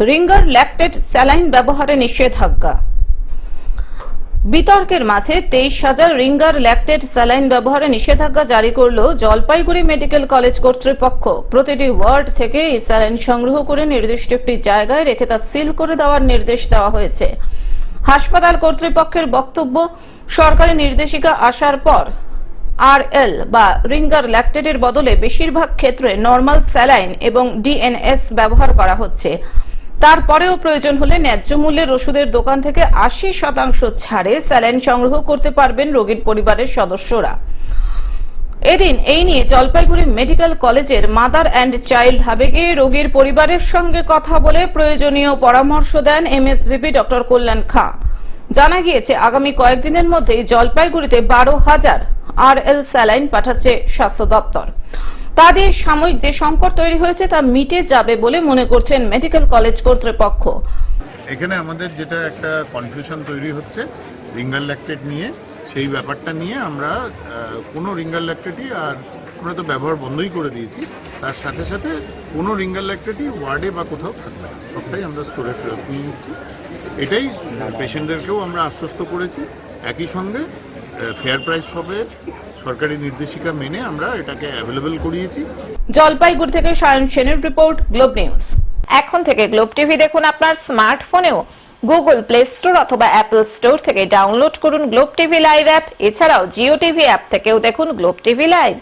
Ringer lactate saline ব্যবহারে নিষেধাজ্ঞা। বিতর্কের মাঝে তেইশ হাজার রিঙ্গার ল্যাকটেড স্যালাইন ব্যবহারে নিষেধাজ্ঞা জারি করল জলপাইগুড়ি মেডিকেল কলেজ কর্তৃপক্ষ প্রতিটি ওয়ার্ড থেকে এই স্যালাইন সংগ্রহ করে নির্দিষ্ট একটি জায়গায় রেখে তা সিল করে দেওয়ার নির্দেশ দেওয়া হয়েছে। হাসপাতাল কর্তৃপক্ষের বক্তব্য, সরকারি নির্দেশিকা আসার পর আর এল বা রিঙ্গার ল্যাকটেটের বদলে বেশিরভাগ ক্ষেত্রে নর্মাল স্যালাইন এবং ডিএনএস ব্যবহার করা হচ্ছে। তারপরেও প্রয়োজন হলে ন্যায্য মূল্যের ওষুধের দোকান থেকে আশি শতাংশ ছাড়ে স্যালাইন সংগ্রহ করতে পারবেন রোগীর পরিবারের সদস্যরা। এদিন এই নিয়ে জলপাইগুড়ি মেডিকেল কলেজের মাদার অ্যান্ড চাইল্ড হাবে গিয়ে রোগীর পরিবারের সঙ্গে কথা বলে প্রয়োজনীয় পরামর্শ দেন এমএসভিপি ডক্টর কল্যাণ খাঁ। জানা গিয়েছে, আগামী কয়েকদিনের মধ্যেই জলপাইগুড়িতে বারো হাজার আর এল স্যালাইন পাঠাচ্ছে স্বাস্থ্য দপ্তর। তা দিয়ে সাময়িক যে সংকট তৈরি হয়েছে তা মিটে যাবে বলে মনে করছেন মেডিকেল কলেজ কর্তৃপক্ষ। এখানে আমাদের যেটা একটা কনফিউশন তৈরি হচ্ছে, রিঙ্গাল ল্যাকটেট নিয়ে, সেই ব্যাপারটা নিয়ে আমরা কোনো রিঙ্গাল ল্যাকটেটই আর আমরা তো ব্যবহার বন্ধই করে দিয়েছি। তার সাথে সাথে কোনো রিঙ্গাল ল্যাকটেটই ওয়ার্ডে বা কোথাও থাকবে না। সবটাই আমরা স্টোরে ফেরত নিয়ে নিচ্ছি। এটাই পেশেন্টদেরকেও আমরা আশ্বস্ত করেছি। একই সঙ্গে ফেয়ার প্রাইস হবে সরকারি নির্দেশিকা মেনে আমরা এটাকে অ্যাভেলেবল করিয়েছি। জলপাইগুড়ি থেকে সায়ন সেনের রিপোর্ট গ্লোব নিউজ। এখন থেকে গ্লোব টিভি দেখুন আপনার স্মার্টফোনেও। গুগল প্লে স্টোর অথবা অ্যাপল স্টোর থেকে ডাউনলোড করুন গ্লোব টিভি লাইভ অ্যাপ। এছাড়াও জিও টিভি অ্যাপ থেকেও দেখুন গ্লোব টিভি লাইভ।